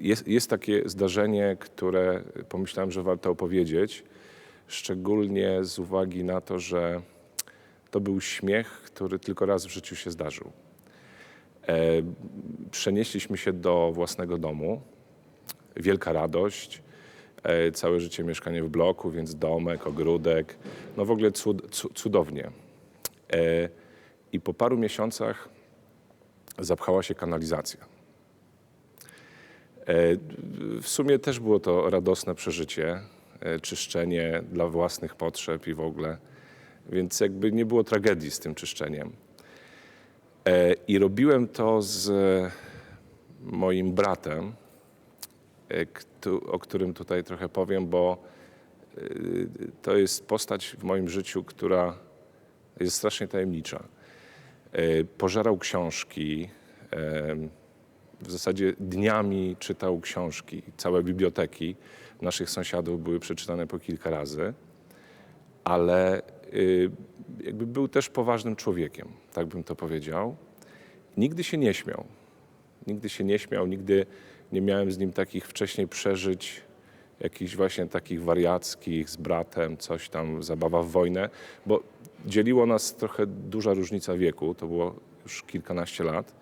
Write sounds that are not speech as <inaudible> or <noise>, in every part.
jest, jest takie zdarzenie, które pomyślałem, że warto opowiedzieć, szczególnie z uwagi na to, że to był śmiech, który tylko raz w życiu się zdarzył. E, przenieśliśmy się do własnego domu. Wielka radość. E, całe życie mieszkanie w bloku, więc domek, ogródek. No w ogóle cud, cu- cudownie. E, I po paru miesiącach zapchała się kanalizacja. E, W sumie też było to radosne przeżycie, e, czyszczenie dla własnych potrzeb i w ogóle, więc jakby nie było tragedii z tym czyszczeniem. E, I robiłem to z moim bratem, o którym tutaj trochę powiem, bo to jest postać w moim życiu, która jest strasznie tajemnicza. Pożerał książki, w zasadzie dniami czytał książki. Całe biblioteki naszych sąsiadów były przeczytane po kilka razy, ale y, jakby był też poważnym człowiekiem, tak bym to powiedział. Nigdy się nie śmiał. Nigdy się nie śmiał, nigdy nie miałem z nim takich wcześniej przeżyć, jakichś właśnie takich wariackich z bratem, coś tam, zabawa w wojnę, bo dzieliło nas trochę duża różnica wieku, to było już kilkanaście lat.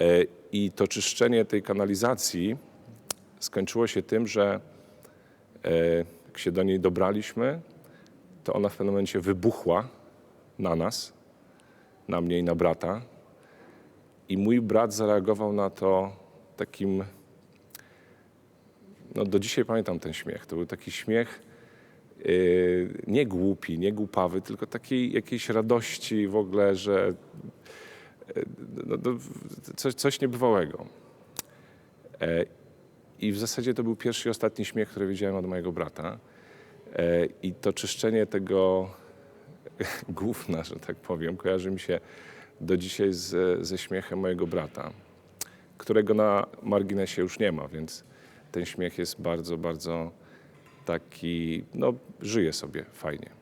E, I to czyszczenie tej kanalizacji skończyło się tym, że e, jak się do niej dobraliśmy, to ona w pewnym momencie wybuchła na nas, na mnie i na brata. I mój brat zareagował na to takim. No do dzisiaj pamiętam ten śmiech. To był taki śmiech yy, nie głupi, nie głupawy, tylko takiej jakiejś radości w ogóle, że no, no, coś, coś niebywałego. E, I w zasadzie to był pierwszy i ostatni śmiech, który widziałem od mojego brata. E, I to czyszczenie tego <laughs> gówna, że tak powiem, kojarzy mi się do dzisiaj z, ze śmiechem mojego brata, którego na marginesie już nie ma, więc ten śmiech jest bardzo, bardzo taki, no żyje sobie fajnie.